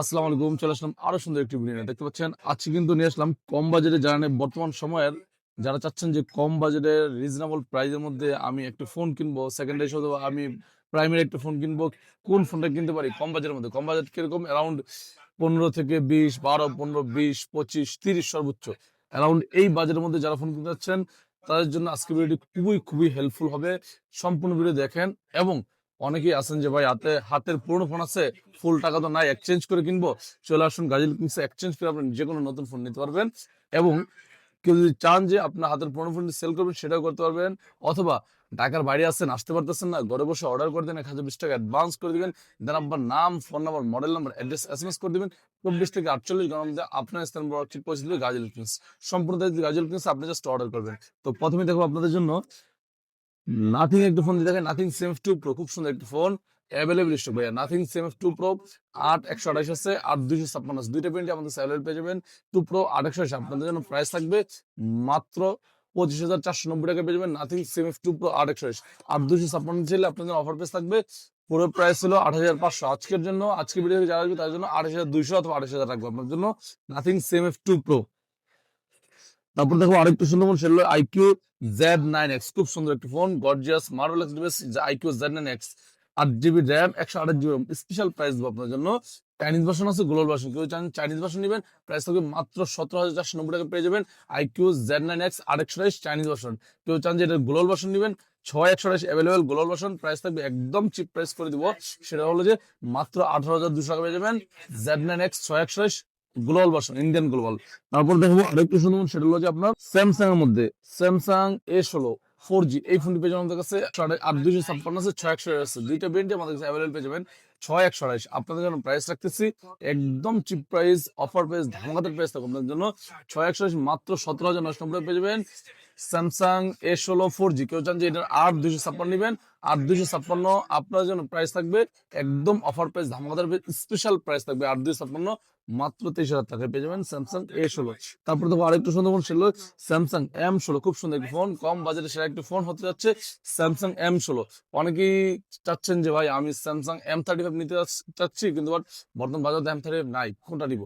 আসসালামু আলাইকুম, চলে আসলাম আরও সুন্দর একটি ভিডিও। দেখতে পাচ্ছেন, আজকে কিন্তু নিয়ে আসলাম কম বাজেটে যারা নেয় বর্তমান সময়ের। যারা চাচ্ছেন যে কম বাজেটের রিজনেবল প্রাইসের মধ্যে আমি একটা ফোন কিনবো সেকেন্ড হ্যান্ড অথবা আমি প্রাইমারি একটা ফোন কিনবো, কোন ফোনটা কিনতে পারি? কম বাজেটের মধ্যে। কম বাজেট কীরকম? অ্যারাউন্ড পনেরো থেকে বিশ, বারো, পনেরো, বিশ, পঁচিশ, তিরিশ সর্বোচ্চ। অ্যারাউন্ড এই বাজেটের মধ্যে যারা ফোন কিনতে চাচ্ছেন, তাদের জন্য আজকে ভিডিওটি খুবই খুবই হেল্পফুল হবে। সম্পূর্ণ ভিডিও দেখেন এবং অনেকেই আছেন যে, ভাই, হাতে, হাতের পুরনো ফোন আছে ফুল টাকা তো নাই এক্সচেঞ্জ করে কিনবো। চলে আসুন গাজী কিংসে এক্সচেঞ্জ করে আপনি যে কোনো নতুন ফোন নিতে পারবেন এবং কেউ যদি চান যে, আপনার হাতের পুরনো ফোন সেল করবেন, সেটাও করতে পারবেন। অথবা ঢাকার বাইরে আছেন, আসতে পারতেছেন না, ঘরে বসে অর্ডার করে দেন এক হাজার বিশ টাকা অ্যাডভান্স করে দিবেন দেন আপনার নাম phone number model number address S M S করে দিবেন, চব্বিশ থেকে আটচল্লিশ ঘণ্টার মধ্যে আপনার স্থান বড় ঠিক পৌঁছে দিবে গাজী কিংস সম্পূর্ণ দায়িত্ব গাজী কিংস আপনি জাস্ট অর্ডার করবেন। তো প্রথমে দেখো আপনাদের জন্য নাথিং একটা ফোন দিয়ে দেখেন নাথিং সেম টু প্রো খুব সুন্দর একটা ফোন অ্যাভেলেবল স্টক ভাইয়া। নাথিং সেম টু প্রো আট একশো আঠাশ আছে আর দুইশো ছাপ্পান্ন আছে। দুইটা প্রিন্টে আমাদের স্যালারি পেয়ে যাবেন টু প্রো আট একশো আপনাদের জন্য প্রাইস থাকবে মাত্র পঁচিশ হাজার চারশো নব্বই টাকা পেয়ে যাবেন। নাথিং সেম টু প্রো আট একশো আর দুইশো ছাপ্পান্ন ছেলে, আপনাদের অফার পেস থাকবে, পুরো প্রাইস হলো আট হাজার পাঁচশো। আজকের জন্য, আজকে ভিডিও যারা আসবে তার জন্য আঠাশ হাজার দুইশো অথবা আঠাশ হাজার রাখব। আপনার জন্য nothing same F two pro তারপর দেখো আরেকটু সুন্দর ফোন সেটা আইকিউ জেড নাইন এক্স খুব সুন্দর একটি phone gorgeous marvellous device iQOO Z nine X আট জিবি র্যাম একশো আঠাশ জিবি স্পেশাল প্রাইস দেবো আপনার জন্য। চাইনিজ ভার্সন আছে গ্লোবাল ভার্সন কেউ চান চাইনিজ ভার্সন নেবেন প্রাইস থাকবে মাত্র সতেরো হাজার চারশো নব্বই টাকা পেয়ে যাবেন আইকিউ জেড নাইন এক্স আর একশো আঠাশ চাইনিজ ভার্সন কেউ চান যে এটা গ্লোবাল ভার্সন নেবেন, ছয় একশো আঠাশ অ্যাভেলেবেল গ্লোবাল ভার্সন প্রাইস থাকবে একদম চিপ প্রাইস করে দিব। সেটা হলো যে মাত্র আঠারো হাজার দুশো টাকা পেয়ে যাবেন জেড নাইন এক্স ছয় একশো আঠাশ গ্লোবাল ভার্সন ইন্ডিয়ান গ্লোবাল তারপর দেখব আরেকটু শুনুন সেটা হলো যে আপনার স্যামসাং এর মধ্যে। স্যামসাং এ ষোলো ফোর জি এই ফোনটি পেয়ে আমাদের কাছে আট, দুইশো ছাপ্পান্ন আছে, ছয় একশো আছে দুইটা ব্র্যান্ডই আমাদের কাছে অ্যাভেলেবল পেয়ে যাবেন, ছয় একশো আড়াইশ। আপনাদের জন্য প্রাইস রাখতেছি, একদম চিপ প্রাইস অফার প্রাইস ধামাকাতের প্রাইস থাকবে আপনাদের জন্য। ছয় একশো মাত্র সতেরো হাজার নশো পেয়ে যাবেন। স্যামসাং এ ষোলো ফোর জি কেউ চান যে এটার আট দুইশো ছাপ্পান্ন নেবেন আট দুইশো ছাপ্পান্ন আপনার জন্য প্রাইস থাকবে, একদম অফার প্রাইস ধামাকাদার স্পেশাল প্রাইস থাকবে আট দুইশো ছাপ্পান্ন, মাত্র তেইশ হাজার টাকায় পেয়ে যাবেন স্যামসাং এ ষোলো তারপর দেখো আরেকটু সুন্দর ফোন ছিল স্যামসাং এম ষোলো খুব সুন্দর একটি ফোন কম বাজেটে সেরা একটি ফোন হতে যাচ্ছে স্যামসাং এম ষোলো অনেকেই চাচ্ছেন যে ভাই আমি স্যামসাং এম থার্টি ফাইভ নিতে চাচ্ছি, কিন্তু বাট বর্তমান বাজারে এম থার্টি ফাইভ নাই, কোনটা নিব?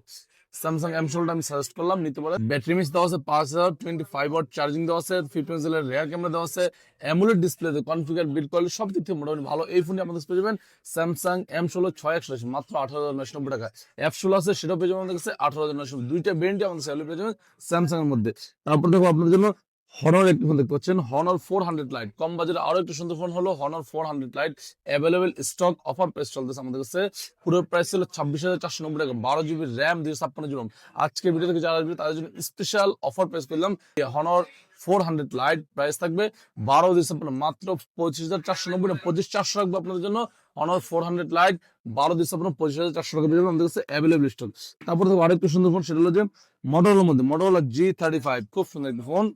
স্যামসাং এম ষোলোটা আমি সাজেস্ট করলাম, নিতে পারে ব্যাটারি মিস দেওয়া আছে পাঁচ হাজার টোয়েন্টি ফাইভ ওয়াট চার্জিং দেওয়া আছে ফিফটি মেগাপিক্সেলের রেয়ার ক্যামেরা দেওয়া আছে AMOLED display configure build quality সব দিক থেকে মোটামুটি ভালো। এই ফোনটি আমাদের পেয়ে যাবেন স্যামসাং এম ষোলো ছয় একশো মাত্র আঠারো হাজার নয়শো নব্বই টাকা এফ ষোলো আছে, সেটাও পেয়ে যাবেন আমাদের কাছে, আঠারো হাজার নয়শো দুইটা ব্র্যান্ডই আমাদের স্যালো পেয়ে যাবেন স্যামসাং এর মধ্যে। তারপর দেখো আপনার জন্য হনর একটি ফোন দেখতে পাচ্ছেন হনর ফোর হান্ড্রেড লাইট কম বাজারে আরও একটু সুন্দর ফোন হলো Honor four hundred lite available stock offer price চলতেছে আমাদের কাছে। পুরো প্রাইস ছিল ছাব্বিশ হাজার চারশো নব্বই টাকা, বারো জিবি র্যাম দুইশো ছাপ্পান্ন জিবি আজকে ভিডিও থেকে যারা আসবে, তাদের জন্য স্পেশাল অফার প্রাইস করলাম। Honor four hundred lite price থাকবে বারো ডিসেম্বর মাত্র পঁচিশ হাজার চারশো নব্বই না পঁচিশ চারশো রাখবে আপনাদের জন্য। অনার ফোর হান্ড্রেড লাইট বারো ডিসেম্বর পঁচিশ হাজার চারশো টাকা পেয়ে আমাদের কাছে অ্যাভেলেবল স্টক তারপর আরেকটু সুন্দর ফোন সেটা হলো যে মডেলের মধ্যে মডেলা জি থার্টি ফাইভ খুব সুন্দর একটি ফোন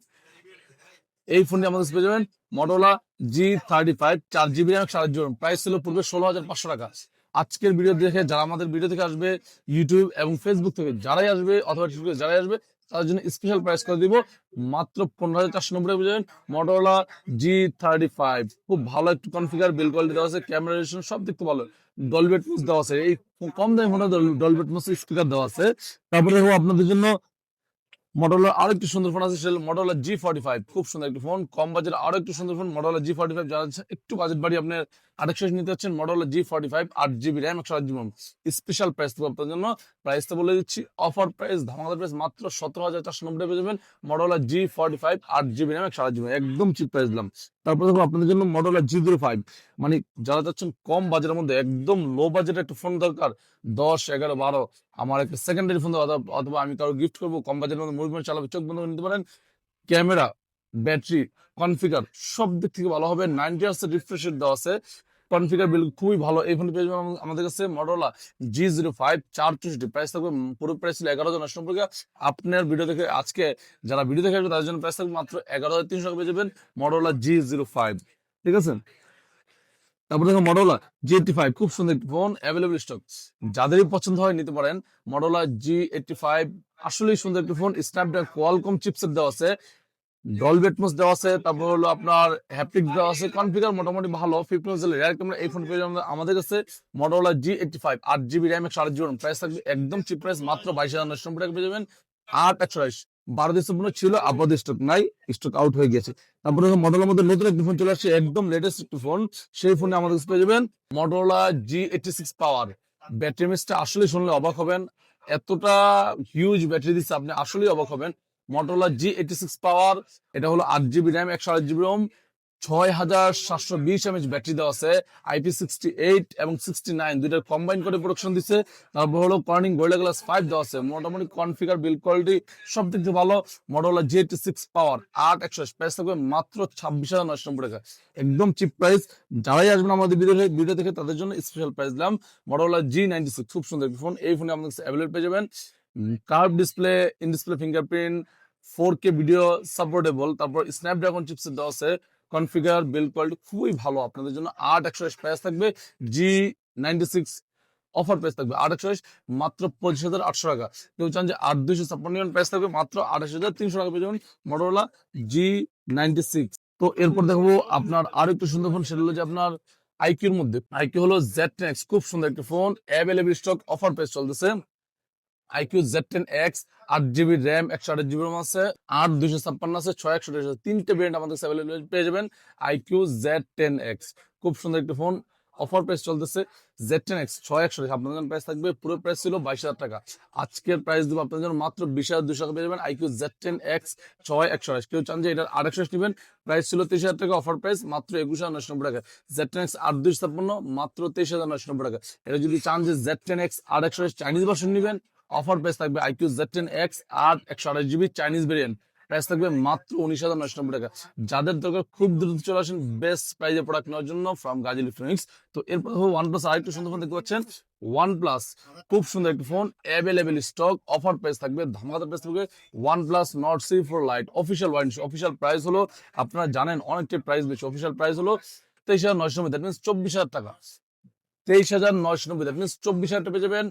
এই ফোনটি আমাদের পেয়ে যাবেন মডেলা জি থার্টি ফাইভ চার জিবি র্যাম সাত জিবি প্রাইস ছিল পূর্বে ষোলো হাজার পাঁচশো টাকা। আজকের ভিডিও দেখে যারা আমাদের ভিডিও থেকে আসবে ইউটিউব এবং ফেসবুক থেকে যারাই আসবে অথবা যারাই আসবে, তাদের জন্য স্পেশাল প্রাইস করে দিব মাত্র পনেরো হাজার চারশো নব্বই যাবেন মটোলা জি থার্টি ফাইভ খুব ভালো একটু কনফিগার বিল কোয়ালিটি দেওয়া আছে ক্যামেরা রেশন সব দেখতে ভালো। ডলবেট মোস দেওয়া আছে। এই কম দামে ফোনে ডলবেট মোস স্পিকার দেওয়া আছে। তারপরে আপনাদের জন্য মডেলের আরও একটি সুন্দর ফোন আছে, সেটা মডেলের জি ফর্টি ফাইভ খুব সুন্দর একটি ফোন কম বাজেট আরও একটি সুন্দর ফোন মডেলের জি ফর্টি ফাইভ যারা একটু বাজেট বাড়ি আপনার আরেকশো নিতে হচ্ছেন মডেলের জি ফর্টি ফাইভ আট জিবি র্যাম একশো আট জিবি স্পেশাল প্রাইস আপনার জন্য। প্রাইসটা বলে দিচ্ছি অফার প্রাইস ধামাকাদার প্রাইস মাত্র সতেরো হাজার চারশো নব্বই পেয়ে যাবেন। মডেলের জি ফর্টি ফাইভ আট জিবি র্যাম একশো আট জিবি একদম চিপ প্রাইস দিলাম। তারপর দেখো আপনাদের জন্য মডেল জি জিরো ফাইভ। মানে যারা চাচ্ছেন কম বাজেটের মধ্যে, একদম লো বাজেটের একটা ফোন দরকার, দশ, এগারো, বারো। আমার একটা সেকেন্ডারি ফোন দরকার অথবা আমি কারও গিফট করব, কম বাজেটের মধ্যে মুভমেন্ট চালাবে, চোখ বন্ধ করে নিতে পারেন। ক্যামেরা ব্যাটারি কনফিগার সব দিক থেকে ভালো হবে। নাইনটি আর্সের রিফ্রেশের দেওয়া আছে। কনফিগার বিল খুবই ভালো। এই ফোন পেয়ে যাবেন আমাদের কাছে মডেলা জি জিরো ফাইভ চার চৌষট্টি প্রাইস থাকবে পুরো প্রাইস ছিল এগারো হাজার নশো নব্বই আপনার ভিডিও দেখে আজকে যারা ভিডিও দেখে আসবে, তাদের জন্য প্রাইস থাকবে মাত্র এগারো হাজার তিনশো টাকা পেয়ে যাবেন মডেলা জি জিরো ফাইভ ঠিক আছে? তারপর দেখো মডেলা জি এইটটি ফাইভ খুব সুন্দর একটি ফোন অ্যাভেলেবল স্টক যাদেরই পছন্দ হয় নিতে পারেন মডেলা জি এইটটি ফাইভ আসলেই সুন্দর একটি ফোন স্ন্যাপড্রাগন কোয়ালকম চিপসেট দেওয়া আছে। ডলবেট মোস দেওয়া আছে, তারপর হলো আপনার হ্যাপটিক দেওয়া আছে কনফিগার মোটামুটি ভালো ফিফটি মেগাপিক্সেল রেয়ার ক্যামেরা এই ফোন পেয়ে আমাদের কাছে মডেলা জি এইটটি ফাইভ আট জিবি র্যাম একশো আট জিবি প্রাইস থাকবে একদম চিপ প্রাইস মাত্র বাইশ হাজার নশো টাকা পেয়ে যাবেন, আট একশো আঠাশ বারো পণ্য ছিল আপাতত স্টক নাই স্টক আউট হয়ে গেছে তারপরে মডেলের মধ্যে নতুন একটি ফোন চলে আসছে, একদম লেটেস্ট একটি ফোন সেই ফোনে আমাদের কাছে পেয়ে যাবেন মডেলা G eighty six power battery মিসটা আসলে শুনলে অবাক হবেন, এতটা হিউজ ব্যাটারি দিচ্ছে, আপনি আসলেই অবাক হবেন। মটোলা জি এইটি সিক্স পাওয়ার এটা হলো আট জিবি র্যাম একশো আট জিবি রোম ছয় হাজার সাতশো বিশ এমএচ ব্যাটারি দেওয়া আছে আইপি সিক্সটি এইট এবং সিক্সটি নাইন দুইটা কম্বাইন করে প্রোডাকশন দিচ্ছে। তারপর হলো কর্নিং গোল্ডা গ্লাস ফাইভ দেওয়া আছে, মোটামুটি কনফিগার বিল কোয়ালিটি সব দিক থেকে ভালো। মডেলা জি এইটি সিক্স পাওয়ার আট একশো প্রাইস থাকবে মাত্র ছাব্বিশ হাজার নশো নব্বই টাকা। একদম চিপ প্রাইস যারাই আসবেন আমাদের ভিডিও ভিডিও দেখে তাদের জন্য স্পেশাল প্রাইস দিলাম। মডেলা জি নাইনটি সিক্স খুব সুন্দর। ফোন এই ফোনে আমাদের অ্যাভেলেবল পেয়ে যাবেন। Curve display in display fingerprint four K video supportable তারপর স্ন্যাপড্রাগন চিপসেট দেওয়া আছে কনফিগার বিল কোয়ালিটি খুবই ভালো, আপনাদের জন্য আট একশো প্রাইস থাকবে G ninety six offer price থাকবে আট একশো মাত্র পঁচিশ হাজার আটশো টাকা। কেউ চান যে আট দুইশো ছাপ্পান্ন প্রাইস থাকবে, মাত্র আঠাশ হাজার তিনশো টাকা পেয়ে যাবেন মটোরোলা জি নাইনটি সিক্স তো এরপর দেখব আপনার আর একটু সুন্দর ফোন সেটা হলো যে আপনার আইকিউর মধ্যে। আইকিউ হলো জেড টেন খুব সুন্দর একটা phone available stock offer price চলতেছে। আইকিউ জেড টেন এক্স আট জিবি র্যাম একশো আট জিবি র্যাম আছে, আট দুশো ছাপ্পান্ন আছে, ছয় একশো আঠাশ, তিনটে ব্র্যান্ড আমাদের অ্যাভেলেবল পেয়ে যাবেন আইকিউ জেড টেন এক্স খুব সুন্দর একটা ফোন অফার প্রাইস চলতেছে জেড টেন এক্স ছয় একশো আপনাদের জন্য প্রাইস থাকবে, পুরো প্রাইস ছিল বাইশ হাজার টাকা। আজকের প্রাইস দেবো আপনাদের জন্য মাত্র বিশ হাজার দুশো টাকা পেয়ে যাবেন আইকিউ জেড টেন এক্স ছয় একশো আঠাশ। কেউ চান যে এটার আট একশো নেবেন প্রাইস ছিল তেইশ হাজার টাকা অফার প্রাইস মাত্র একুশ হাজার নশো নব্বই টাকা। জেড টেন এক্স আট দুশো ছাপ্পান্ন, মাত্র তেইশ হাজার নশো নব্বই টাকা। এটা যদি চান যে জেড টেন এক্স আট একশো চাইনিজ ভার্সন নেবেন অফার প্রাইস থাকবে আইকিউ জেড টেন এক্স আট একশো আঠাশ জিবি চাইনিজ ভেরিয়েন্ট প্রাইস থাকবে মাত্র উনিশ হাজার নশো নব্বই টাকা। যাদের দরকার খুব দ্রুত চলে আসেন বেস্ট প্রাইজে প্রোডাক্ট নেওয়ার জন্য ফ্রম গাজী ইলেকট্রনিক্স তো এরপর ওয়ান প্লাস আরেকটু সুন্দর ফোন দেখতে পাচ্ছেন। ওয়ান প্লাস খুব সুন্দর একটি phone available stock offer price থাকবে, ধামাকাদার প্রাইস থাকবে one plus Nord C four lite official warranty official price হলো, আপনারা জানেন অনেকটাই প্রাইস বেশি অফিসিয়াল প্রাইস হলো তেইশ হাজার নয়শো নব্বই দ্যাট মিনস চব্বিশ হাজার টাকা। তেইশ হাজার নয়শো নব্বই। দ্যাট চব্বিশ হাজার পেয়ে যাবেন।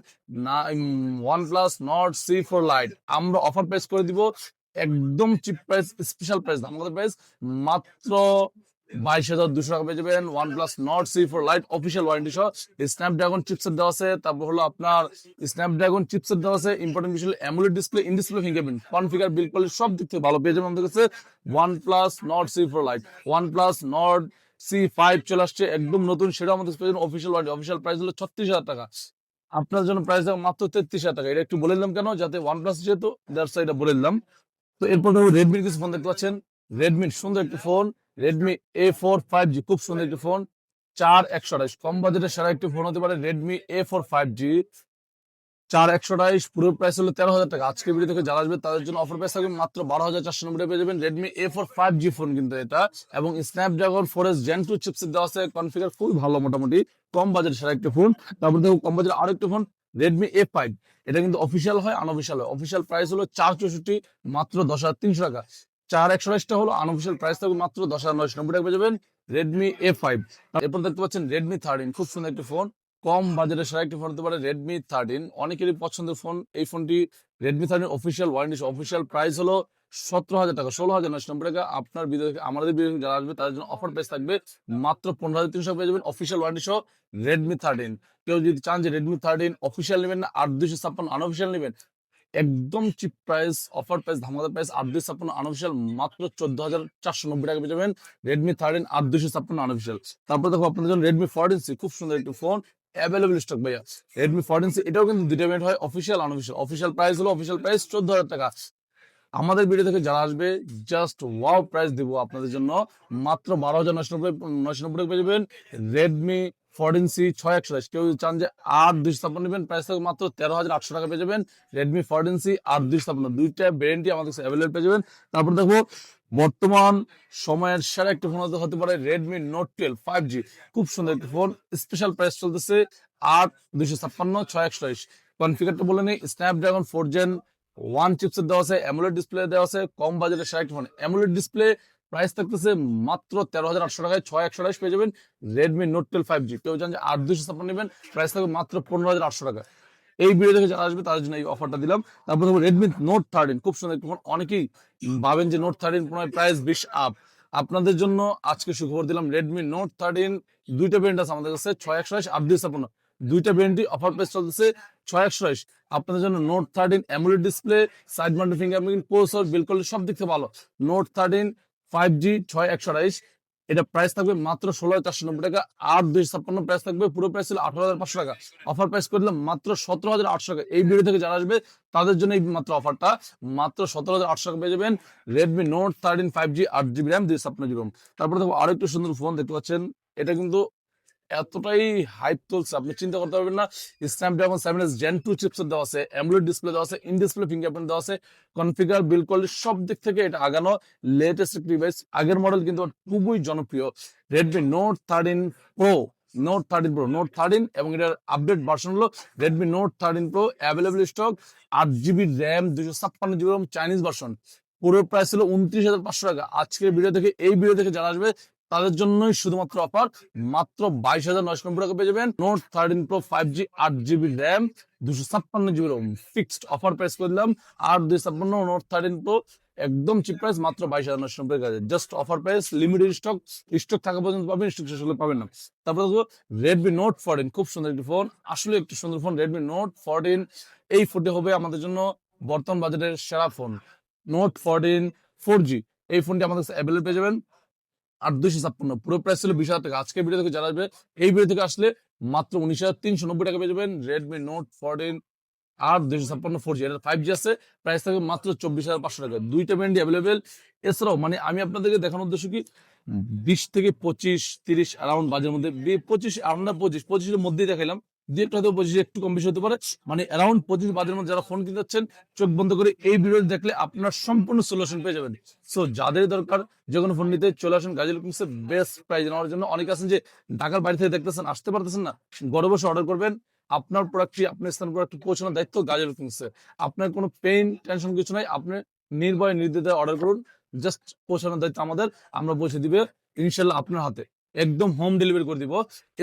One plus Nord C four lite আমরা অফার প্রাইস করে দিব। একদম চিপ প্রাইস স্পেশাল প্রাইস আমাদের প্রাইস মাত্র বাইশ হাজার দুশো টাকা পেয়ে যাবেন one plus Nord C four lite official warranty সহ। স্ন্যাপড্রাগন চিপসেট দেওয়া আছে। তারপর হলো আপনার স্ন্যাপড্রাগন চিপসেট দেওয়া আছে। ইম্পর্টেন্ট বিষয় AMOLED display in display fingerprint configure build quality সব দিক থেকে ভালো পেয়ে যাবেন আমাদের কাছে। One plus Nord C four lite one plus Nord C five চলে আসছে, একদম নতুন, সেটা আমাদের পেয়েছেন অফিসিয়াল ওয়ারেন্টি অফিসিয়াল প্রাইস হলো ছত্রিশ হাজার টাকা। আপনার জন্য প্রাইস মাত্র তেত্রিশ হাজার টাকা। এটা একটু বলে দিলাম কেন? যাতে ওয়ান প্লাস যেহেতু দ্যাটস এটা বলে দিলাম। তো এরপর রেডমির কিছু ফোন দেখতে পাচ্ছেন। রেডমির সুন্দর একটি phone Redmi A four five G খুব সুন্দর একটি ফোন চার একশো আঠাইশ কম বাজেটের সেরা একটি ফোন হতে পারে Redmi A four five G চার একশো আঠাইশ পুরো প্রাইস হলো তেরো হাজার টাকা। আজকে ভিডিও থেকে যারা আসবে, তাদের জন্য অফার প্রাইস থাকবে মাত্র বারো হাজার চারশো নব্বই পেয়ে যাবেন Redmi A four five G phone কিন্তু এটা। এবং Snapdragon four S Gen two chipset দেওয়া আছে। কনফিগার খুবই ভালো মোটামুটি, কম বাজেটের সেরা একটি ফোন তারপর দেখো, কম বাজেটের আরও একটি ফোন রেডমি এ ফাইভ এটা কিন্তু অফিসিয়াল হয় আনঅফিসিয়াল হয়। অফিসিয়াল প্রাইস হলো চার চৌষট্টি, মাত্র দশ হাজার তিনশো টাকা। চার একশো বাইশটা হলো আনঅফিসিয়াল প্রাইস থাকবে, মাত্র দশ হাজার নয়শো নব্বই টাকা পেয়ে যাবেন রেডমি এ ফাইভ এরপর দেখতে পাচ্ছেন রেডমি থার্টিন খুব সুন্দর একটি ফোন কম বাজেটের সেরা একটি ফোন হতে পারে রেডমি থার্টিন অনেকেরই পছন্দের ফোন, এই ফোনটি Redmi thirteen official warranty official price হলো সতেরো হাজার টাকা। ষোলো হাজার নয়শো নব্বই টাকা। আপনার বিদেশ আমাদের বিদেশ যারা আসবে, তাদের জন্য অফার প্রাইস থাকবে মাত্র পনেরো হাজার তিনশো পেয়ে যাবেন অফিসিয়াল ওয়ারেন্টি সহ রেডমি থার্টিন কেউ যদি চান যে রেডমি থার্টিন অফিসিয়াল নেবেন না, আট দুশো ছাপ্পান্ন আনঅফিসিয়াল নেবেন, একদম চিপ প্রাইস অফার প্রাইস ধামাকাদার প্রাইস আট দুশো ছাপ্পান্ন আনঅফিসিয়াল মাত্র চোদ্দ হাজার চারশো নব্বই টাকা পেয়ে যাবেন রেডমি থার্টিন আট দুশো ছাপ্পান্ন আনঅফিসিয়াল তারপর দেখো, আপনাদের জন্য রেডমি ফোরটিন সি খুব সুন্দর একটি ফোন অ্যাভেলেবল স্টক ভাইয়া। রেডমি ফোরটিন সি এটাও কিন্তু দুইটা ব্যান্ড হয় অফিসিয়াল আনঅফিসিয়াল অফিসিয়াল প্রাইস হলো অফিসিয়াল প্রাইস চোদ্দ হাজার টাকা। আমাদের ভিডিও থেকে যারা আসবে জাস্ট ওয়াও প্রাইস দিব আপনাদের জন্য। মাত্র বারো হাজার নশো নব্বই নশো নব্বই টাকা পেয়ে যাবেন রেডমি ফোরটিন সি ছয় একশো কেউ চান যে আট দুইশো ছাপ্পান্ন নেবেন প্রাইস থাকবে মাত্র তেরো হাজার আটশো টাকা পেয়ে যাবেন রেডমি ফোরটিন সি আট দুইশো ছাপ্পান্ন। দুইটা ব্র্যান্ডই আমাদের অ্যাভেলেবল পেয়ে যাবেন। তারপর দেখব বর্তমান সময়ের সেরা একটি ফোন হতে পারে Redmi Note twelve five G খুব সুন্দর একটি ফোন স্পেশাল প্রাইস চলতেছে আট দুইশো ছাপ্পান্ন, ছয় একশো কনফিগারটা বলে নেই Snapdragon four Gen one chipset দেওয়া আছে অ্যামুলেট ডিসপ্লে দেওয়া আছে, কম বাজেটের সেরা একটি ফোন অ্যামুলেট ডিসপ্লে প্রাইস থাকতেছে মাত্র তেরো হাজার আটশো টাকায় ছয় একশো আঠাশ পেয়ে যাবেন Redmi Note twelve five G কেউ জান যে আট দুশো ছাপ্পান্ন নেবেন প্রাইস থাকবে মাত্র পনেরো হাজার আটশো টাকা। এই ভিডিও দেখে যারা আসবে, তাদের জন্য এই অফারটা দিলাম। তারপর দেখব রেডমি নোট থার্টিন খুব সুন্দর ফোন অনেকেই ভাবেন যে নোট থার্টিন পুনরায় প্রাইস বিশ আপ আপনাদের জন্য আজকে সুখবর দিলাম রেডমি নোট থার্টিন দুইটা ব্র্যান্ড আছে আমাদের কাছে, ছয় একশো আট দুই ছাপ্পান্ন দুইটা ব্র্যান্ডই অফার প্রাইস চলতেছে ছয় একশো আপনাদের জন্য Note thirteen AMOLED display side mounted fingerprint processor build quality সব দিক থেকে ভালো। নোট থার্টিন ফাইভ জি ছয় একশো আড়াইশ এটা প্রাইস থাকবে মাত্র ষোলো হাজার চারশো নব্বই টাকা আর দুই ছাপ্পান্ন প্রাইস থাকবে, পুরো প্রাইস ছিল আঠারো হাজার পাঁচশো টাকা। অফার প্রাইস করে দিলাম মাত্র সতেরো হাজার আটশো টাকা। এই ভিডিও থেকে যারা আসবে, তাদের জন্য এই মাত্র অফারটা মাত্র সতেরো হাজার আটশো টাকা পেয়ে যাবেন Redmi Note thirteen five G আট জিবি র্যাম দুই ছাপ্পান্ন জিবি তারপরে দেখো আরও একটু সুন্দর ফোন দেখতে পাচ্ছেন। এটা কিন্তু এতটাই হাইপ তুলছে আপনি চিন্তা করতে পারবেন না। Snapdragon seven S Gen two chipset দেওয়া আছে অ্যামুলেট ডিসপ্লে দেওয়া আছে ইন ডিসপ্লে ফিঙ্গারপ্রিন্ট দেওয়া আছে কনফিগার বিল কোয়ালিটি সব দিক থেকে এটা আগানো লেটেস্ট ডিভাইস আগের মডেল কিন্তু খুবই জনপ্রিয় Redmi Note thirteen Pro Note thirteen Pro Note thirteen এবং এটার আপডেট ভার্সন হলো Redmi Note thirteen Pro available stock আট জিবি র্যাম দুশো ছাপ্পান্ন জিবি চাইনিজ ভার্সন পুরো প্রাইস ছিল উনত্রিশ হাজার পাঁচশো টাকা। আজকের ভিডিও থেকে এই ভিডিও থেকে জানা আসবে তাদের জন্যই শুধুমাত্র অফার মাত্র বাইশ হাজার নয়শো নব্বই টাকা পেয়ে যাবেন। Note thirteen Pro five G আট জিবি র্যাম দুশো ছাপ্পান্ন GB ROM fixed offer price করে দিলাম। আর দুই ছাপ্পান্ন নোট থার্টিন প্রো একদম চিপ প্রাইস মাত্র বাইশ হাজার নয়শো নব্বই টাকা just offer price limited stock stock থাকা পর্যন্ত পাবেন স্টক শেষ হলে পাবেন না। তারপর দেখো রেডমি নোট ফোরটিন খুব সুন্দর একটি ফোন আসলে একটি সুন্দর ফোন রেডমি নোট ফোরটিন এই ফোনটি হবে আমাদের জন্য বর্তমান বাজারের সেরা phone Note fourteen four G এই ফোনটি আমাদের কাছে অ্যাভেলেবল পেয়ে যাবেন। আট দুইশো ছাপ্পান্ন। পুরো প্রাইস ছিল বিশ হাজার টাকা। আজকে ভিডিও থেকে যারা আসবে, এই ভিডিও থেকে আসলে মাত্র উনিশ হাজার তিনশো নব্বই টাকা পেয়ে যাবেন রেডমি নোট ফোরটিন আর দুইশো ছাপ্পান্ন ফোর জি এটা ফাইভ জি আছে প্রাইস থাকবে মাত্র চব্বিশ হাজার পাঁচশো টাকা। দুইটা ব্র্যান্ডই অ্যাভেলেবেল এছাড়াও মানে আমি আপনাদেরকে দেখানোর উদ্দেশ্য কি? বিশ থেকে পঁচিশ, তিরিশ অ্যারাউন্ড বাজের মধ্যে, পঁচিশ আমরা পঁচিশ, পঁচিশের মধ্যেই দেখাইলাম। হয়তো পঁচিশে একটু কম বেশি হতে পারে। মানে অ্যারাউন্ড পঁচিশ বাজের মধ্যে যারা ফোন কিনতে যাচ্ছেন, চোখ বন্ধ করে এই ভিডিও দেখলে আপনার সম্পূর্ণ সলিউশন পেয়ে যাবেন। সো যাদের দরকার, যে কোনো ফোন নিতে চলে আসুন গাজী লুকিংসে বেস্ট প্রাইস নেওয়ার জন্য অনেকে আছেন যে ঢাকার বাড়ি থেকে দেখতেছেন, আসতে পারতেছেন না, ঘরে বসে অর্ডার করবেন। আপনার প্রোডাক্টটি আপনার স্থান প্রোডাক্ট পৌঁছানোর দায়িত্ব গাজী লুকিংসে আপনার কোনো পেইন টেনশন কিছু নাই, আপনি নির্ভয়, নির্দ্বিধায় অর্ডার করুন। জাস্ট পৌঁছানোর দায়িত্ব আমাদের, আমরা পৌঁছে দিবে ইনশাল্লাহ আপনার হাতে। একদম হোম ডেলিভারি করে দিব।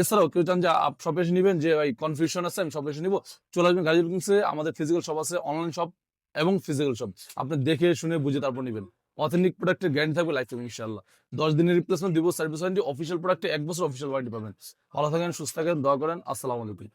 এছাড়াও কেউ চান যে শপে এসে নিবেন, যে ভাই কনফিউশন আছে, আমি শপে এসে নিবো। চলে আসবেন গাজী বুকিংসে আমাদের ফিজিক্যাল শপ আছে অনলাইন শপ এবং ফিজিক্যাল শপ আপনি দেখে, শুনে, বুঝে তারপর নেবেন। অথেন্টিক প্রোডাক্টের গ্যারান্টি থাকবে লাইফ টাইম ইনশাল্লাহ দশ দিনের রিপ্লেসমেন্ট দিব সার্ভিস ওয়ারেন্টি অফিসিয়াল প্রোডাক্টে এক বছর অফিসিয়াল ওয়ারেন্টি পাবেন। ভালো থাকেন, সুস্থ থাকেন, দোয়া করেন, আসসালামু আলাইকুম।